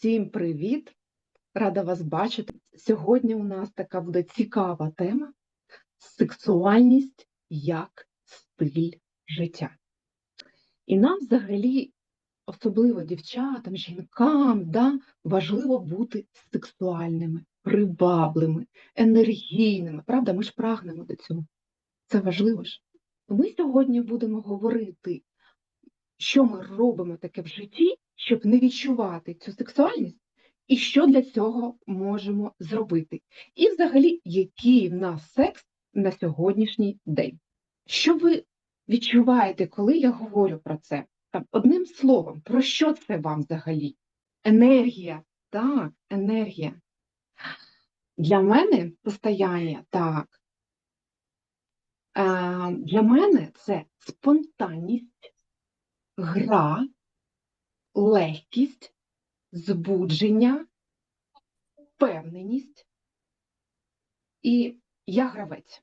Всім привіт! Рада вас бачити. Сьогодні у нас така буде цікава тема сексуальність як стиль життя. І нам взагалі, особливо дівчатам, жінкам, да, важливо бути сексуальними, привабливими, енергійними. Правда, ми ж прагнемо до цього. Це важливо ж. Ми сьогодні будемо говорити, що ми робимо таке в житті, щоб не відчувати цю сексуальність, і що для цього можемо зробити. І взагалі, який в нас секс на сьогоднішній день. Що ви відчуваєте, коли я говорю про це? Там, Одним словом, про що це вам взагалі? Енергія. Так, енергія. Для мене состояння так. Е, Для мене це спонтанність, гра, легкість, збудження, впевненість. І я гравець.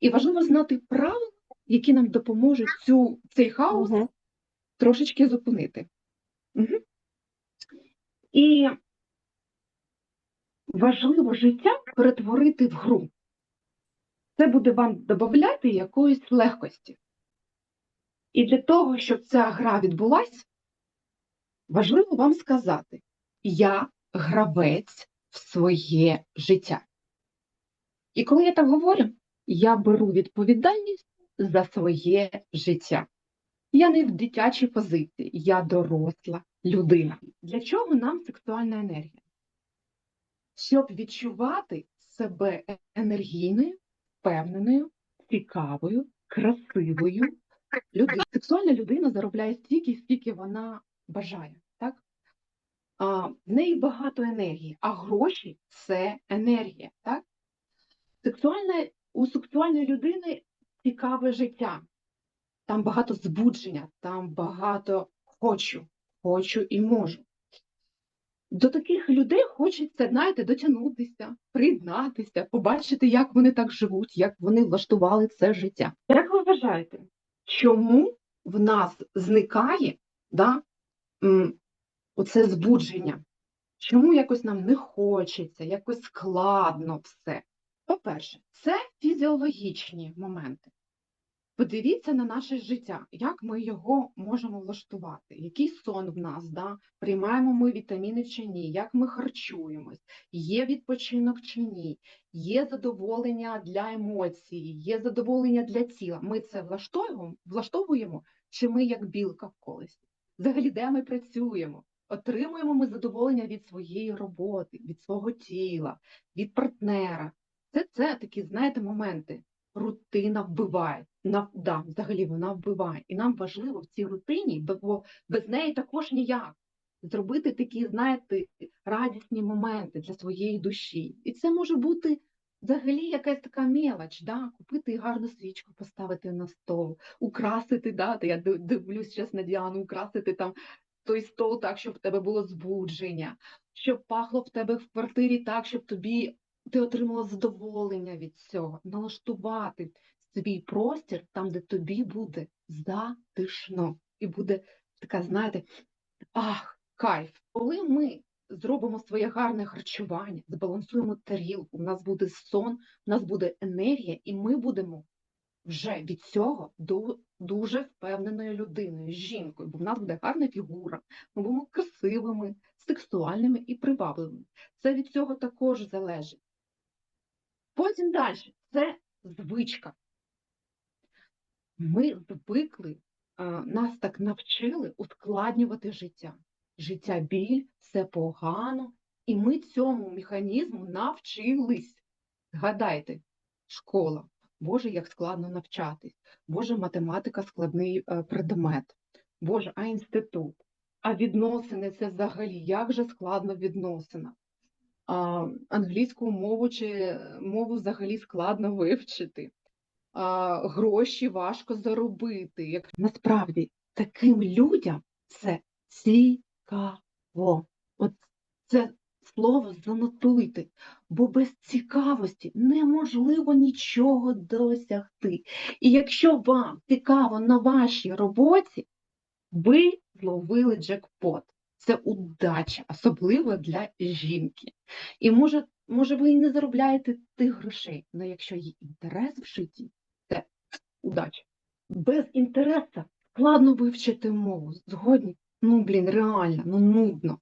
І важливо знати правила, які нам допоможуть цю, цей хаос Мгм. трошечки зупинити. Угу. І важливо життя перетворити в гру. Це буде вам додати якоїсь легкості. І для того, щоб ця гра відбулась, важливо вам сказати: я гравець в своє життя. І коли я так говорю, я беру відповідальність за своє життя. Я не в дитячій позиції, я доросла людина. Для чого нам сексуальна енергія? Щоб відчувати себе енергійною, впевненою, цікавою, красивою людиною. Сексуальна людина заробляє стільки, скільки вона бажає. Так? А, в неї багато енергії, а гроші це енергія. Так? Сексуальна, у сексуальної людини цікаве життя. Там багато збудження, там багато хочу, хочу і можу. До таких людей хочеться, знаєте, дотягнутися, приєднатися, побачити, як вони так живуть, як вони влаштували це життя. Як ви вважаєте, чому в нас зникає да, оце збудження? Чому якось нам не хочеться, якось складно все? По-перше, це фізіологічні моменти. Подивіться на наше життя, як ми його можемо влаштувати, який сон в нас, да? приймаємо ми вітаміни чи ні, як ми харчуємось, є відпочинок чи ні, є задоволення для емоцій, є задоволення для тіла. Ми це влаштовуємо, влаштовуємо, чи ми як білка в колесі? Взагалі, де ми працюємо? Отримуємо ми задоволення від своєї роботи, від свого тіла, від партнера. Це, це такі, знаєте, моменти. Рутина вбиває. На, да, взагалі вона вбиває. І нам важливо в цій рутині, бо без неї також ніяк. Зробити такі, знаєте, радісні моменти для своєї душі. І це може бути взагалі якась така мелоч, да? купити гарну свічку, поставити на стол, украсити, да? я дивлюсь зараз на Діану, украсити там той стол так, щоб в тебе було збудження, щоб пахло в тебе в квартирі так, щоб тобі ти отримала задоволення від цього, налаштувати свій простір там, де тобі буде затишно. І буде така, знаєте, ах, кайф. Коли ми зробимо своє гарне харчування, збалансуємо тарілку, у нас буде сон, у нас буде енергія, і ми будемо вже від цього дуже впевненою людиною, жінкою, бо в нас буде гарна фігура, ми будемо красивими, сексуальними і привабливими. Це від цього також залежить. Потім далі це звичка. Ми звикли, нас так навчили ускладнювати життя. Життя біль, все погано, і ми цьому механізму навчились. Згадайте, школа, Боже, як складно навчатись, Боже, математика складний е, предмет, Боже, а інститут, а відносини це взагалі? Як же складно відносина? А, англійську мову чи мову взагалі складно вивчити, а, гроші важко заробити. Як насправді таким людям це цікаво. От це слово занотуйте, бо без цікавості неможливо нічого досягти. І якщо вам цікаво на вашій роботі, ви зловили джекпот. це удача, особливо для жінки. І може, може ви і не заробляєте тих грошей, але якщо є інтерес в житті, це удача. Без інтересу складно вивчити мову. Згодні? Ну, блін, реально, ну нудно.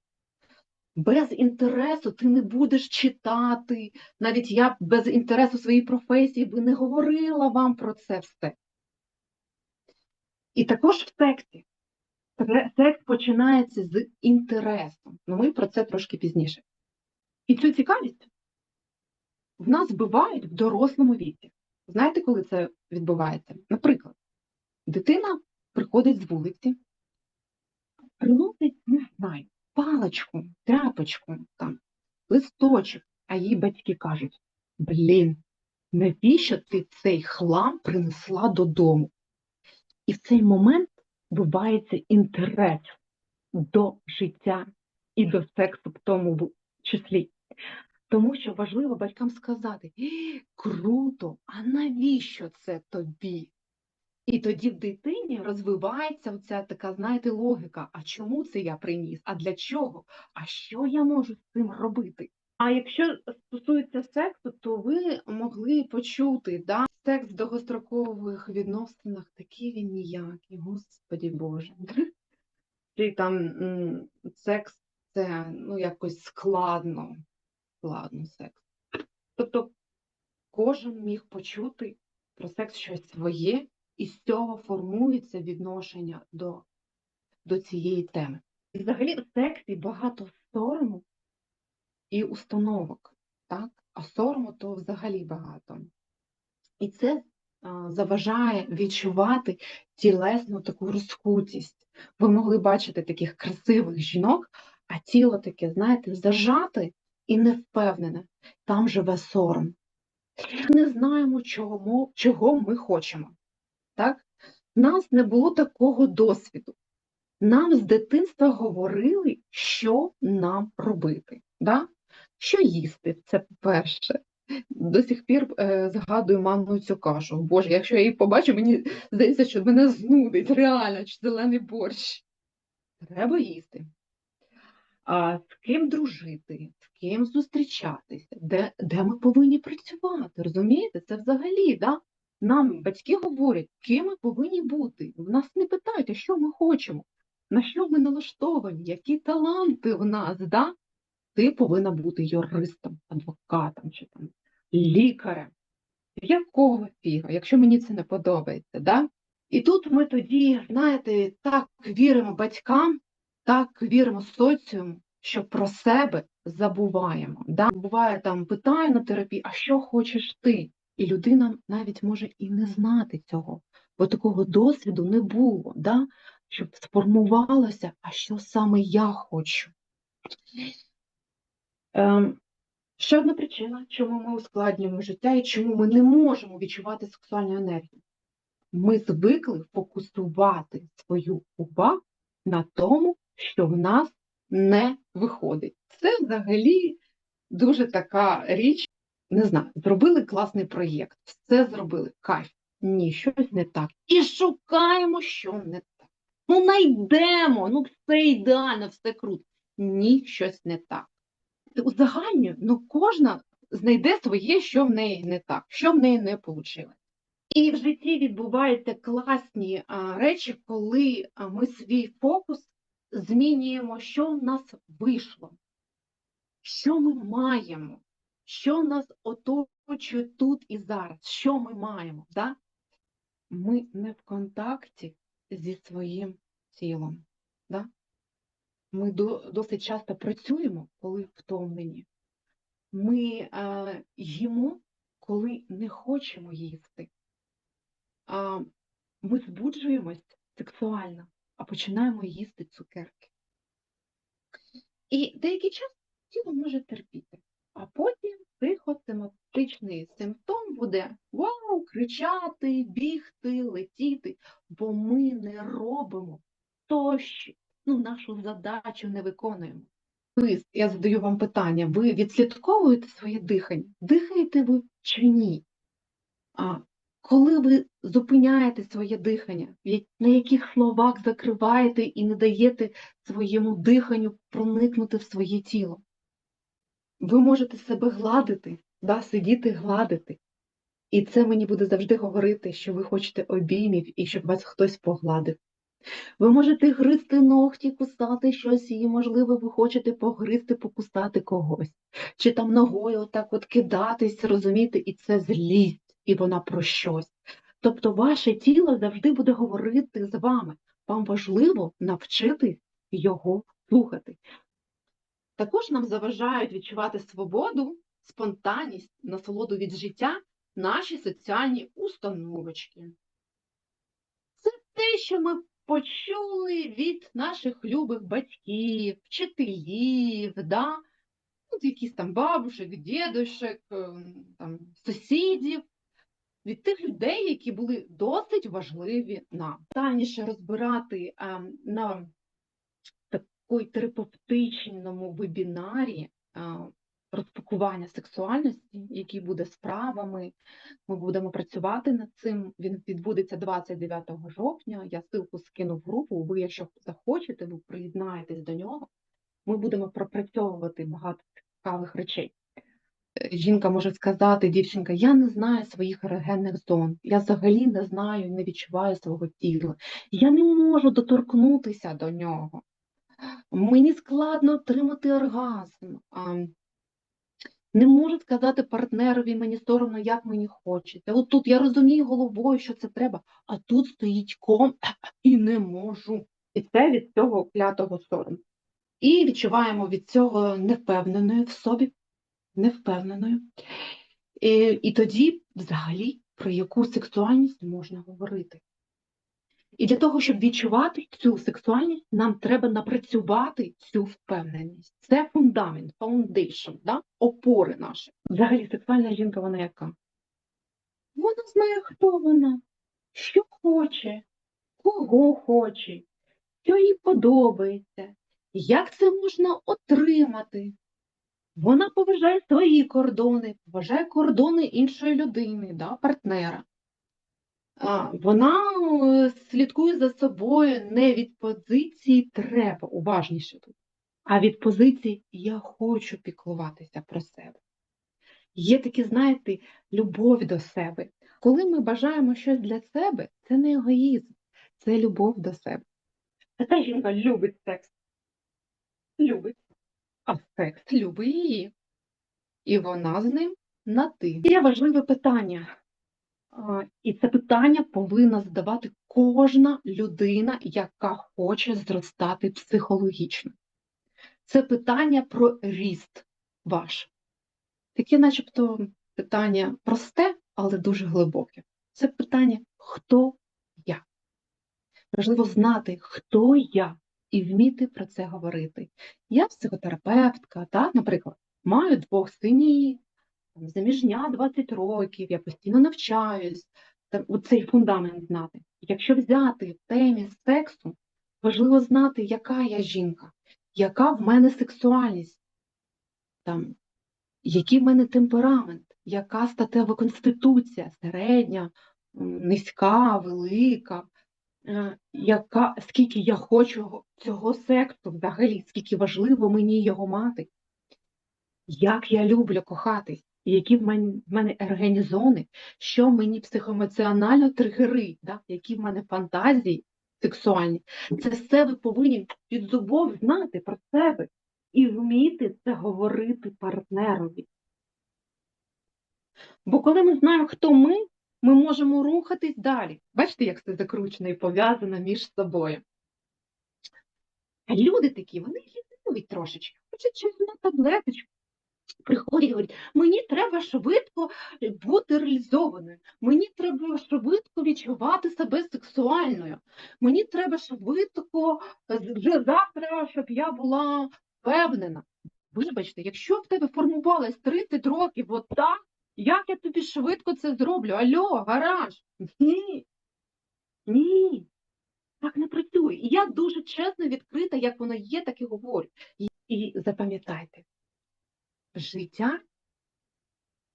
Без інтересу ти не будеш читати. Навіть я без інтересу своєї професії би не говорила вам про це все. І також в сексі. Тре- Секс починається з інтересом. Ну, ми про це трошки пізніше. І цю цікавість в нас вбивають в дорослому віці. Знаєте, коли це відбувається? Наприклад, дитина приходить з вулиці, приносить, не знаю, паличку, тряпочку, там, листочок, а їй батьки кажуть: блін, навіщо ти цей хлам принесла додому? І в цей момент вбивається інтерес до життя і до сексу в тому числі. Тому що важливо батькам сказати: «Е, круто, а навіщо це тобі? І тоді в дитині розвивається оця така, знаєте, логіка: а чому це я приніс? А для чого? А що я можу з цим робити? А якщо стосується сексу, то ви могли почути, да? секс в довгострокових відносинах такий він ніякий, господі Боже. Чи там секс це ну, якось складно, складно секс. Тобто кожен міг почути про секс щось своє, і з цього формується відношення до, до цієї теми. І взагалі в сексі багато сорому і установок, так? а сорому то взагалі багато. І це заважає відчувати тілесну таку розкутість. Ви могли бачити таких красивих жінок, а тіло таке, знаєте, зажате і невпевнене. Там живе сором. Не знаємо, чого ми хочемо. Так? Нас не було такого досвіду. Нам з дитинства говорили, що нам робити. Да? Що їсти, це по-перше. До сих пір е, згадую мамину цю кашу. Боже, якщо я її побачу, мені здається, що мене знудить, реально, чи зелений борщ. Треба їсти. А з ким дружити, з ким зустрічатися, де, де ми повинні працювати, розумієте? Це взагалі, да? Нам батьки говорять, ким ми повинні бути. В нас не питають, що ми хочемо, на що ми налаштовані, які таланти в нас, да? Ти повинна бути юристом, адвокатом чи там лікарем. Якого фіга, якщо мені це не подобається, да? І тут ми тоді, знаєте, так віримо батькам, так віримо соціуму, що про себе забуваємо. Да? Буває там питаю на терапії, а що хочеш ти? І людина навіть може і не знати цього, бо такого досвіду не було, да? щоб сформувалося, а що саме я хочу. Ем, ще одна причина, чому ми ускладнюємо життя і чому ми не можемо відчувати сексуальну енергію. Ми звикли фокусувати свою увагу на тому, що в нас не виходить. Це взагалі дуже така річ. Не знаю, зробили класний проєкт, все зробили, кайф. Ні, щось не так. І шукаємо, що не так. Ну, найдемо, ну все ідеально, все круто. Ні, щось не так. Узагальнюю, ну кожна знайде своє, що в неї не так, що в неї не вийшло. І в житті відбуваються класні а, речі, коли а, ми свій фокус змінюємо, що в нас вийшло, що ми маємо, що нас оточує тут і зараз, що ми маємо. Да? Ми не в контакті зі своїм тілом. Да? Ми до, досить часто працюємо, коли втомлені. Ми е, їмо, коли не хочемо їсти. А, ми збуджуємось сексуально, а починаємо їсти цукерки. І деякий час тіло може терпіти, а потім психосоматичний симптом буде вау, кричати, бігти, летіти, бо ми не робимо то, що ну, нашу задачу не виконуємо. Ви, я задаю вам питання, ви відслідковуєте своє дихання? Дихаєте ви чи ні? А Коли ви зупиняєте своє дихання, на яких словах закриваєте і не даєте своєму диханню проникнути в своє тіло, ви можете себе гладити, да, сидіти гладити. І це мені буде завжди говорити, що ви хочете обіймів і щоб вас хтось погладив. Ви можете гризти ногті, кусати щось, і, можливо, ви хочете погризти, покусати когось. Чи там ногою отак от кидатись, розумієте, і це злість, і вона про щось. Тобто ваше тіло завжди буде говорити з вами. Вам важливо навчити його слухати. Також нам заважають відчувати свободу, спонтанність, насолоду від життя наші соціальні установочки. Це те, що ми почули від наших любих батьків, вчителів, да? ну, якісь там бабушек, дідушек, ем, там, сусідів, від тих людей, які були досить важливі нам. Детальніше розбирати ем, на терапевтичному вебінарі розпакування сексуальності, який буде справами. Ми будемо працювати над цим. Він відбудеться 29 жовтня. Я ссылку скину в групу. Ви, якщо захочете, ви приєднаєтесь до нього. Ми будемо пропрацьовувати багато цікавих речей. Е, Жінка може сказати, дівчинка, я не знаю своїх ерогенних зон, я взагалі не знаю і не відчуваю свого тіла. Я не можу доторкнутися до нього. Мені складно отримати оргазм. Не можу сказати партнерові, мені соромно, як мені хочеться. От тут я розумію головою, що це треба, а тут стоїть ком і не можу. І це від цього клятого сорому. І відчуваємо від цього невпевненою в собі, невпевненою. І, і тоді, взагалі, про яку сексуальність можна говорити. І для того, щоб відчувати цю сексуальність, нам треба напрацювати цю впевненість. Це фундамент, foundation, да? опори наші. Взагалі, сексуальна жінка, вона яка? Вона знає, хто вона, що хоче, кого хоче, що їй подобається, як це можна отримати. Вона поважає свої кордони, поважає кордони іншої людини, да, партнера. Вона е, слідкує за собою не від позиції треба, уважніше тут, а від позиції я хочу піклуватися про себе. Є такі, знаєте, любов до себе. Коли ми бажаємо щось для себе, це не егоїзм, це любов до себе. Така жінка любить секс. Любить. А секс любить її. І вона з ним на ти. Є важливе питання. І це питання повинна задавати кожна людина, яка хоче зростати психологічно. Це питання про ріст ваш. Таке, начебто, питання просте, але дуже глибоке. Це питання, хто я. Важливо знати, хто я, і вміти про це говорити. Я психотерапевтка, так, наприклад, маю двох синів, там, заміжня 20 років, я постійно навчаюсь, там, цей фундамент знати. Якщо взяти в темі сексу, важливо знати, яка я жінка, яка в мене сексуальність, там, який в мене темперамент, яка статева конституція, середня, низька, велика, е, яка, скільки я хочу цього сексу взагалі, скільки важливо мені його мати, як я люблю кохатись, які в мене, в мене ергені зони, що мені психоемоціонально тригерить, да? які в мене фантазії сексуальні. Це все ви повинні під зубов знати про себе і вміти це говорити партнерові. Бо коли ми знаємо, хто ми, ми можемо рухатись далі. Бачите, як це закручено і пов'язано між собою. А люди такі, вони лінують трошечки, хочуть щось на таблеточку. Приходять і говорять, мені треба швидко бути реалізованою, мені треба швидко відчувати себе сексуальною, мені треба швидко вже завтра, щоб я була впевнена. Вибачте, якщо в тебе формувалось 30 років отак, як я тобі швидко це зроблю? Альо, гараж? Ні. Ні. Так не працює. І я дуже чесно відкрита, як воно є, так і говорю. І, і запам'ятайте, життя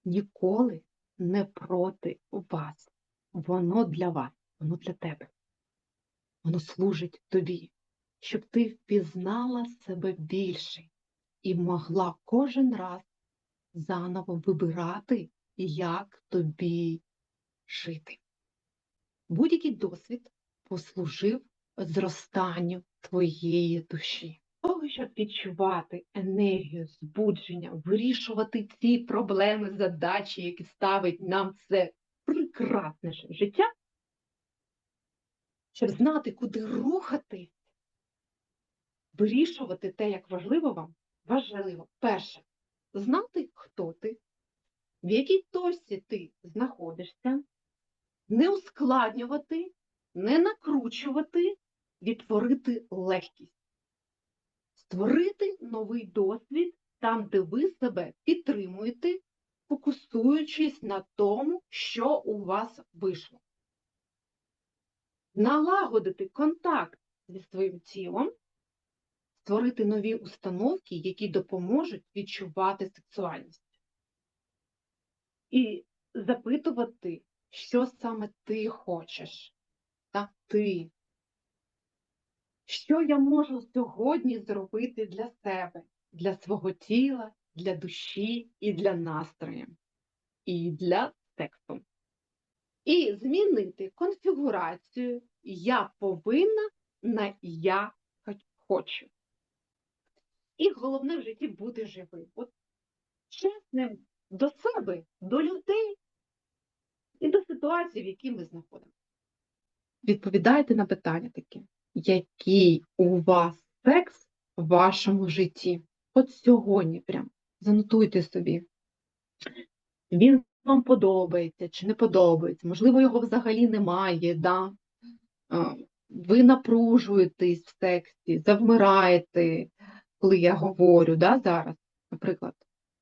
ніколи не проти вас. воно для вас, воно для тебе. Воно служить тобі, щоб ти впізнала себе більше і могла кожен раз заново вибирати, як тобі жити. Будь-який досвід послужив зростанню твоєї душі. Щоб відчувати енергію, збудження, вирішувати ці проблеми, задачі, які ставить нам це прекрасне життя, щоб знати, куди рухати, вирішувати те, як важливо вам, важливо. Перше знати, хто ти, в якій точці ти знаходишся, не ускладнювати, не накручувати, відтворити легкість, створити новий досвід там, де ви себе підтримуєте, фокусуючись на тому, що у вас вийшло. Налагодити контакт зі своїм тілом, створити нові установки, які допоможуть відчувати сексуальність. І запитувати, що саме ти хочеш. Та ти. Що я можу сьогодні зробити для себе, для свого тіла, для душі і для настрою, і для сексу. І змінити конфігурацію я повинна на я хочу. І головне в житті бути живим. От чесним до себе, до людей і до ситуації, в якій ми знаходимося. Відповідайте на питання таке, який у вас секс в вашому житті? От сьогодні прям занотуйте собі. Він вам подобається чи не подобається, можливо, його взагалі немає, да? Ви напружуєтесь в сексі, завмираєте, коли я говорю да, зараз, наприклад,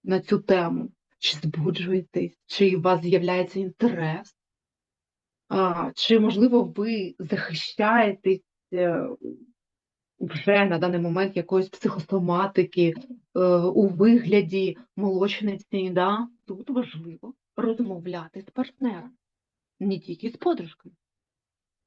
на цю тему, чи збуджуєтесь, чи у вас з'являється інтерес, а, чи, можливо, ви захищаєтесь вже на даний момент якоїсь психосоматики е, у вигляді молочниці, да? тут важливо розмовляти з партнером, не тільки з подружкою.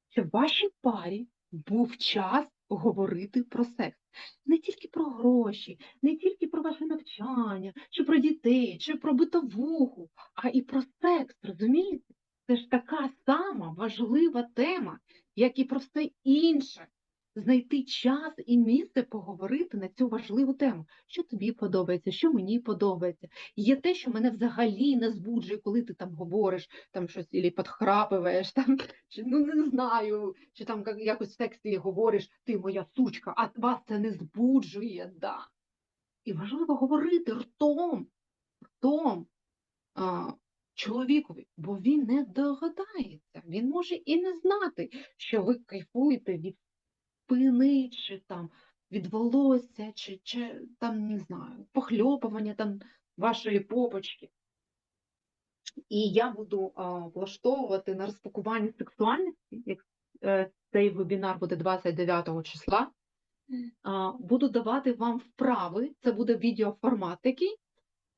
Щоб в вашій парі був час говорити про секс. Не тільки про гроші, не тільки про ваше навчання, чи про дітей, чи про битовуху, а і про секс, розумієте? Це ж така сама важлива тема, як і про все інше. Знайти час і місце поговорити на цю важливу тему. Що тобі подобається, що мені подобається. Є те, що мене взагалі не збуджує, коли ти там говориш, там щось і підхрапуєш, там, чи ну не знаю, чи там якось в тексті говориш, ти моя сучка, а вас це не збуджує, да. І важливо говорити ртом, ртом чоловікові, бо він не догадається, він може і не знати, що ви кайфуєте від спини, чи там від волосся, чи, чи там, не знаю, похльопування там вашої попочки. І я буду а, влаштовувати на розпакування сексуальності, як е, цей вебінар буде 29 числа. А, буду давати вам вправи, це буде відеоформат такий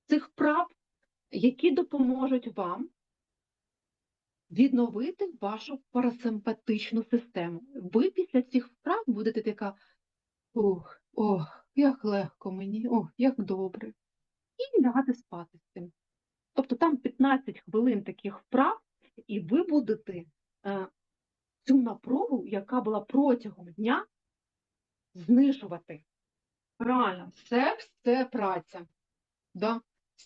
цих вправ, які допоможуть вам відновити вашу парасимпатичну систему. Ви після цих вправ будете така, ох, ох, як легко мені, ох, як добре. І лягати спати з цим. Тобто там 15 хвилин таких вправ, і ви будете е, цю напругу, яка була протягом дня, знижувати. Реально, секс це праця. Да?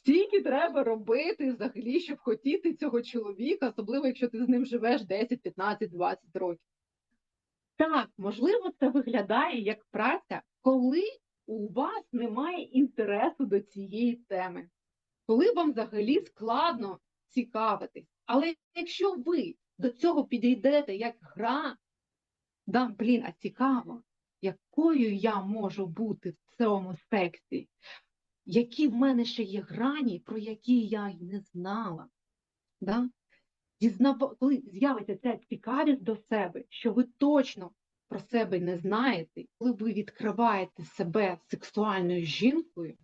Стільки треба робити взагалі, щоб хотіти цього чоловіка, особливо якщо ти з ним живеш 10, 15, 20 років. Так, можливо, це виглядає як праця, коли у вас немає інтересу до цієї теми, коли вам взагалі складно цікавитись. Але якщо ви до цього підійдете як гра, да, блін, а цікаво, якою я можу бути в цьому сексі, які в мене ще є грані, про які я й не знала. Да? Дізнав... Коли з'явиться ця цікавість до себе, що ви точно про себе не знаєте, коли ви відкриваєте себе сексуальною жінкою,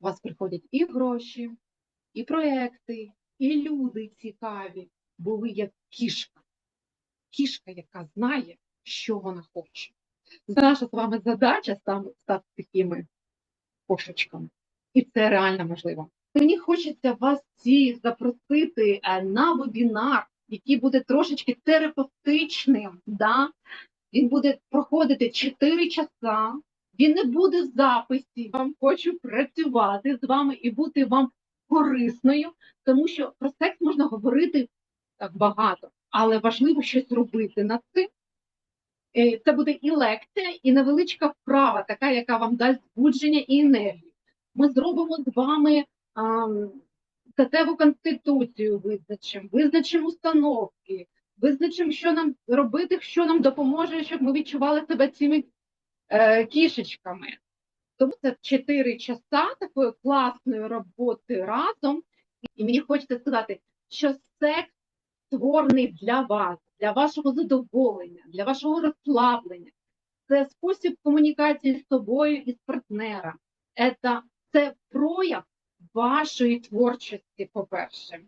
у вас приходять і гроші, і проекти, і люди цікаві, були як кішка. Кішка, яка знає, що вона хоче. Наша з вами задача стати такими кошечками. І це реально можливо. Мені хочеться вас всіх запросити е, на вебінар, який буде трошечки терапевтичним. Да? Він буде проходити 4 часа. Він не буде в записі. Вам хочу працювати з вами і бути вам корисною, тому що про секс можна говорити так багато, але важливо щось робити над цим. Е, Це буде і лекція, і невеличка вправа, така, яка вам дасть збудження і енергію. Ми зробимо з вами ам, статеву конституцію, визначимо, визначимо установки, визначимо, що нам робити, що нам допоможе, щоб ми відчували себе цими е, кішечками. Тому це 4 часа такої класної роботи разом. І мені хочеться сказати, що секс створений для вас, для вашого задоволення, для вашого розслаблення. Це спосіб комунікації з собою і з партнером. Це, це прояв вашої творчості, по-перше.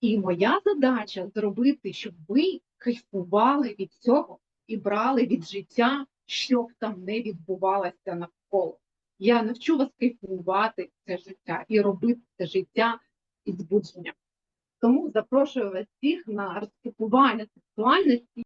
І моя задача зробити, щоб ви кайфували від цього і брали від життя, що б там не відбувалося навколо. Я навчу вас кайфувати це життя і робити це життя із збудженням. Тому запрошую вас всіх на розпакування сексуальності